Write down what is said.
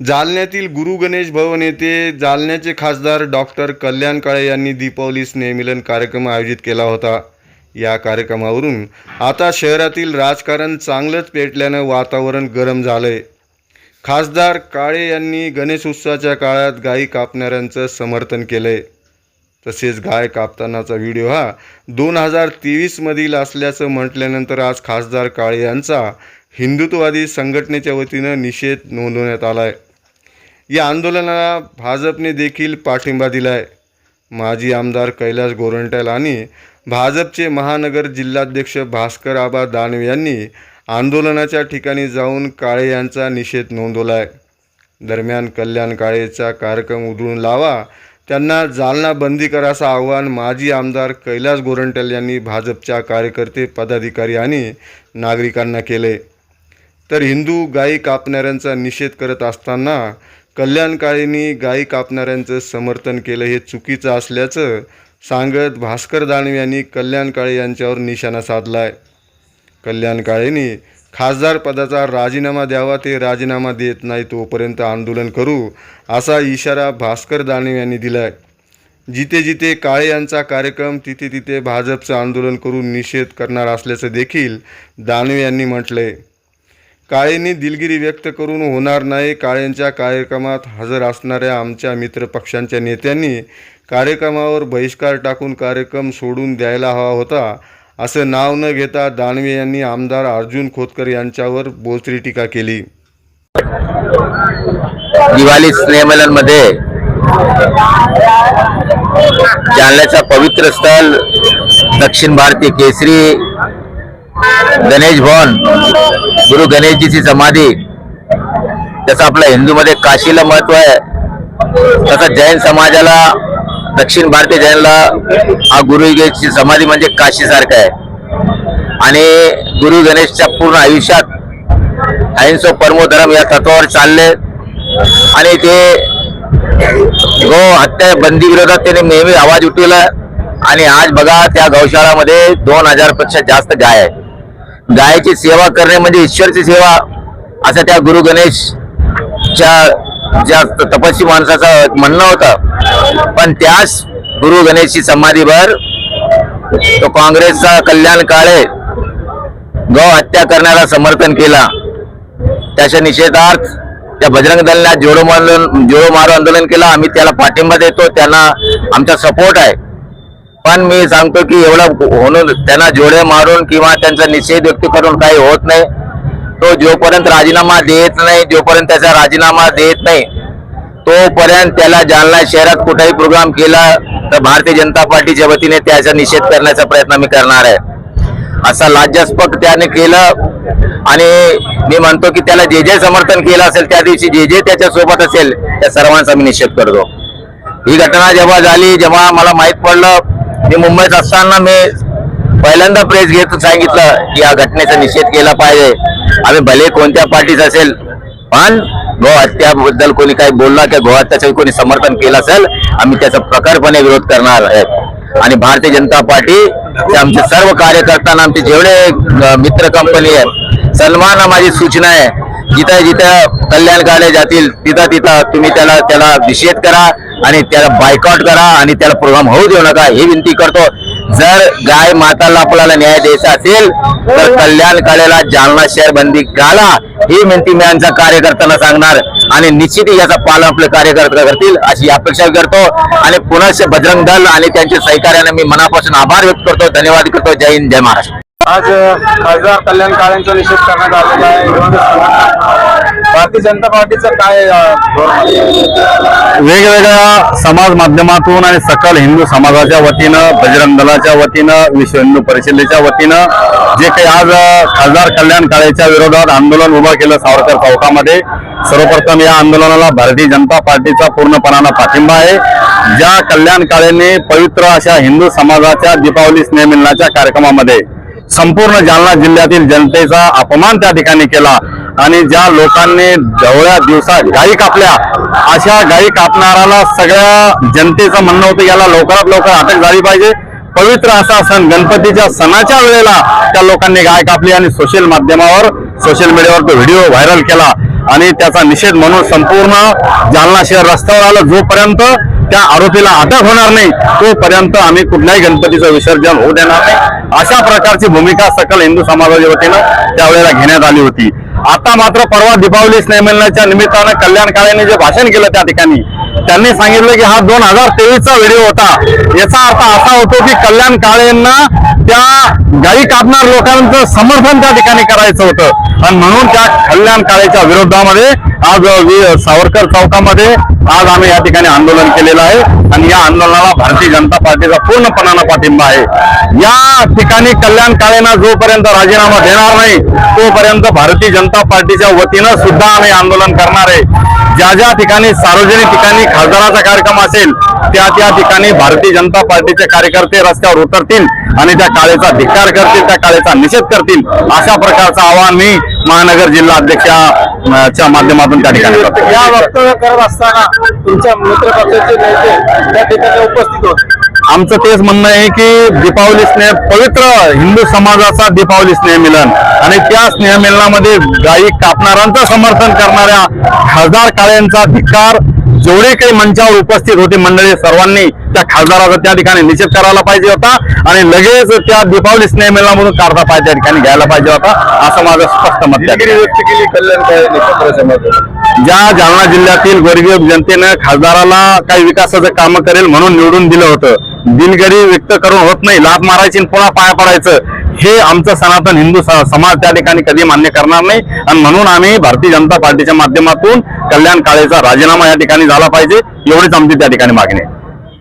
जालन्यातील गुरु गणेश भवन येथे जालन्याचे खासदार डॉक्टर कल्याण काळे यांनी दीपावली स्नेहमिलन कार्यक्रम आयोजित केला होता. या कार्यक्रमावरून आता शहरातील राजकारण चांगलंच पेटल्यानं वातावरण गरम झालंय. खासदार काळे यांनी गणेश उत्सवाच्या काळात गायी कापणाऱ्यांचं समर्थन केलंय. तसेच गाय कापतानाचा व्हिडिओ हा दोन हजार तेवीसमधील असल्याचं म्हटल्यानंतर आज खासदार काळे यांचा हिंदुत्ववादी संघटनेच्या वतीनं निषेध नोंदवण्यात आला आहे या आंदोलनाला भाजपने देखील पाठिंबा दिला आहे माजी आमदार कैलास गोरंट्याल आणि भाजपचे महानगर जिल्हाध्यक्ष भास्कर आबा दानवे यांनी आंदोलनाच्या ठिकाणी जाऊन काळे यांचा निषेध नोंदवला आहे दरम्यान कल्याण काळेचा कार्यक्रम उधळून लावा त्यांना जालना बंदी करा असं आवाहन माजी आमदार कैलास गोरंट्याल यांनी भाजपच्या कार्यकर्ते पदाधिकारी आणि नागरिकांना केले तर हिंदू गायी कापणाऱ्यांचा निषेध करत असताना कल्याणकाळींनी गायी कापणाऱ्यांचं समर्थन केलं हे चुकीचं असल्याचं सांगत भास्कर दानवे यांनी कल्याण काळे यांच्यावर निशाणा साधला आहे कल्याण काळेंनी खासदार पदाचा राजीनामा द्यावा ते राजीनामा देत नाही तोपर्यंत आंदोलन करू असा इशारा भास्कर दानवे यांनी दिला आहे जिथे जिथे काळे यांचा कार्यक्रम तिथे तिथे भाजपचं आंदोलन करून निषेध करणार असल्याचं देखील दानवे यांनी म्हटलंय. काळेंनी दिलगिरी व्यक्त करून होणार नाही. काळेंच्या कार्यक्रमात हजर असणाऱ्या आमच्या मित्रपक्षांच्या नेत्यांनी कार्यक्रमावर बहिष्कार टाकून कार्यक्रम सोडून द्यायला हवा होता. असं नाव न घेता दानवे यांनी आमदार अर्जुन खोतकर यांच्यावर बोचरी टीका केली. दिवाळी स्नेहमेलनमध्ये जालन्याचा पवित्र स्थळ दक्षिण भारतीय केसरी गणेश भवन गुरु गणेशजीची समाधी. त्याचं आपल्या हिंदूमध्ये काशीला महत्त्व आहे. तसं जैन समाजाला दक्षिण भारतीय जैनला हा गुरु गणेशची समाधी म्हणजे काशीसारखं आहे. आणि गुरु गणेशच्या पूर्ण आयुष्यात अहिंसो परमो धर्म या तत्वावर चालले. आणि ते गो हत्या बंदी विरोधात त्याने नेहमी आवाज उठवला. आणि आज बघा त्या गौशाळामध्ये दोन हजारपेक्षा जास्त गाय आहे गायची सेवा करणे म्हणजे ईश्वरची सेवा असं त्या गुरु गणेशच्या ज्या तपस्वी माणसाचं म्हणणं होतं. पण त्याच गुरु गणेशची समाधीवर तो काँग्रेसचा कल्याण काळे गौ हत्या करण्याला समर्थन केला. त्याच्या निषेधार्थ त्या बजरंग दलने जोडो जोडो मारो आंदोलन केलं. आम्ही त्याला पाठिंबा देतो. त्यांना आमचा सपोर्ट आहे. पण मी सांगतो की एवढं होणून त्यांना जोडे मारून किंवा त्यांचा निषेध व्यक्त करून काही होत नाही. तो जोपर्यंत राजीनामा देत नाही जोपर्यंत त्याचा राजीनामा देत नाही तोपर्यंत त्याला जालना शहरात कुठेही प्रोग्राम केला तर भारतीय जनता पार्टीच्या वतीने त्याचा निषेध करण्याचा प्रयत्न मी करणार आहे. असा लाज्यास्पद त्याने केलं आणि मी म्हणतो की त्याला जे जे समर्थन केलं असेल त्या दिवशी जे जे त्याच्या सोबत असेल त्या सर्वांचा मी निषेध करतो. ही घटना जेव्हा झाली जेव्हा मला माहीत पडलं मी मुंबईत असताना मी पहिल्यांदा प्रेस घेत सांगितलं की या घटनेचा निषेध केला पाहिजे. आम्ही भले कोणत्या पार्टीच असेल पण गो हत्याबद्दल कोणी काही बोलला किंवा गोहत्याचं कोणी समर्थन केलं असेल आम्ही त्याचा प्रखरपणे विरोध करणार आहे. आणि भारतीय जनता पार्टी आमचे सर्व कार्यकर्त्यांना आमचे जेवढे मित्र कंपनी आहे सलमान माझी सूचना आहे जिथं जिथं कल्याण काढले जातील तिथं तिथं तुम्ही त्याला त्याला निषेध करा. आणि त्याला बायकॉट करा आणि त्याला प्रोग्राम होऊ देऊ नका ही विनंती करतो. जर गाय माताला आपल्याला न्याय द्यायचा असेल तर कल्याण काळेला जालना शहर बंदी घाला. ही विनंती मी आमच्या कार्यकर्त्यांना सांगणार आणि निश्चित याचा पालन आपले कार्यकर्ते करतील अशी अपेक्षा करतो. आणि पुनश्च बजरंग दल आणि त्यांच्या सहकार्याने मी मनापासून आभार व्यक्त करतो. धन्यवाद करतो. जय हिंद जय महाराष्ट्र. आज खासदार कल्याण काळेंचा निषेध करण्यात आलेला आहे. भारतीय जनता पार्टीचं काय वेगवेगळ्या समाज माध्यमातून आणि सकल हिंदू समाजाच्या वतीनं बजरंग दलाच्या वतीनं विश्व हिंदू परिषदेच्या वतीनं जे काही आज खासदार कल्याण काळेच्या विरोधात आंदोलन उभं केलं सावरकर चौकामध्ये सर्वप्रथम या आंदोलनाला भारतीय जनता पार्टीचा पूर्णपणानं पाठिंबा आहे. ज्या कल्याण काळेंनी पवित्र अशा हिंदू समाजाच्या दीपावली स्नेहमिलनाच्या कार्यक्रमामध्ये संपूर्ण जालना जिल्ह्यातील जनतेचा अपमान त्या ठिकाणी केला. आणि ज्या लोकांनी ढवळ्या दिवसात गायी कापल्या अशा गायी कापणाऱ्याला सगळ्या जनतेचं म्हणणं होतं याला लवकरात लवकर अटक झाली पाहिजे. पवित्र असा सण गणपतीच्या सणाच्या वेळेला त्या लोकांनी गाय कापली आणि सोशल माध्यमावर सोशल मीडियावर तो व्हिडिओ व्हायरल केला. आणि त्याचा निषेध म्हणून संपूर्ण जालना शहर रस्त्यावर आलं. जोपर्यंत त्या आरोपीला अटक होणार नाही तोपर्यंत आम्ही कुठल्याही गणपतीचं विसर्जन होऊ देणार नाही. अशा प्रकारची भूमिका सकल हिंदू समाजाच्या वतीनं त्यावेळेला घेण्यात आली होती. आता मात्र परवा दीपावली स्नेहमिलनाच्या निमित्तानं कल्याण काळेने जे भाषण केलं त्या ठिकाणी त्यांनी सांगितलं की हा दोन हजार तेवीसचा व्हिडिओ होता. याचा अर्थ असा होतो की कल्याण काळेंना त्या गाई कापणार लोकांचं समर्थन त्या ठिकाणी करायचं होतं. आणि म्हणून त्या कल्याण काळेच्या विरोधामध्ये आज सावरकर चौकामध्ये आज आम्ही या ठिकाणी आंदोलन केलेलं आहे. आणि या आंदोलनाला भारतीय जनता पार्टीचा पूर्णपणानं पाठिंबा आहे. या ठिकाणी कल्याण काळेंना जोपर्यंत राजीनामा देणार नाही तोपर्यंत भारतीय जनता पार्टीच्या वतीनं सुद्धा आम्ही आंदोलन करणार आहे. ज्या ज्या ठिकाणी सार्वजनिक ठिकाणी खासदाराचा कार्यक्रम असेल त्या त्या ठिकाणी भारतीय जनता पार्टीचे कार्यकर्ते रस्त्यावर उतरतील आणि त्या काळेचा धिक्कार करतील त्या काळेचा निषेध करतील अशा प्रकारचं आवाहन मी महानगर जिल्हा अध्यक्षाच्या माध्यमातून त्या ठिकाणी करतो. या वक्तव्य करत असताना तुमच्या मित्रपक्षाचे नेते त्या ठिकाणी उपस्थित होते. आमचं तेच म्हणणं आहे की दीपावली स्नेह पवित्र हिंदू समाजाचा दीपावली स्नेह मिलन. आणि त्या स्नेह मिलनामध्ये गायी कापणाऱ्यांचं समर्थन करणाऱ्या खासदार काळ्यांचा धिक्कार जेवढे काही मंचावर उपस्थित होते मंडळी सर्वांनी त्या खासदाराचा त्या ठिकाणी निषेध करायला पाहिजे होता आणि लगेच त्या दीपावली स्नेह मिलनामधून काढता पाहिजे त्या ठिकाणी घ्यायला पाहिजे होता असं माझं स्पष्ट मत ज्या जालना जिल्ह्यातील गरीब जनतेनं खासदाराला काही विकासाचं काम करेल म्हणून निवडून दिलं होतं दिलगिरी व्यक्त करून होत नाही. लाभ मारायची आणि पुन्हा पाया पडायचं. हे आमचं सनातन हिंदू स- समाज त्या ठिकाणी कधी मान्य करणार नाही. आणि म्हणून आम्ही भारतीय जनता पार्टीच्या माध्यमातून कल्याण काळेचा राजीनामा या ठिकाणी झाला पाहिजे. एवढीच आमची त्या ठिकाणी मागणी आहे.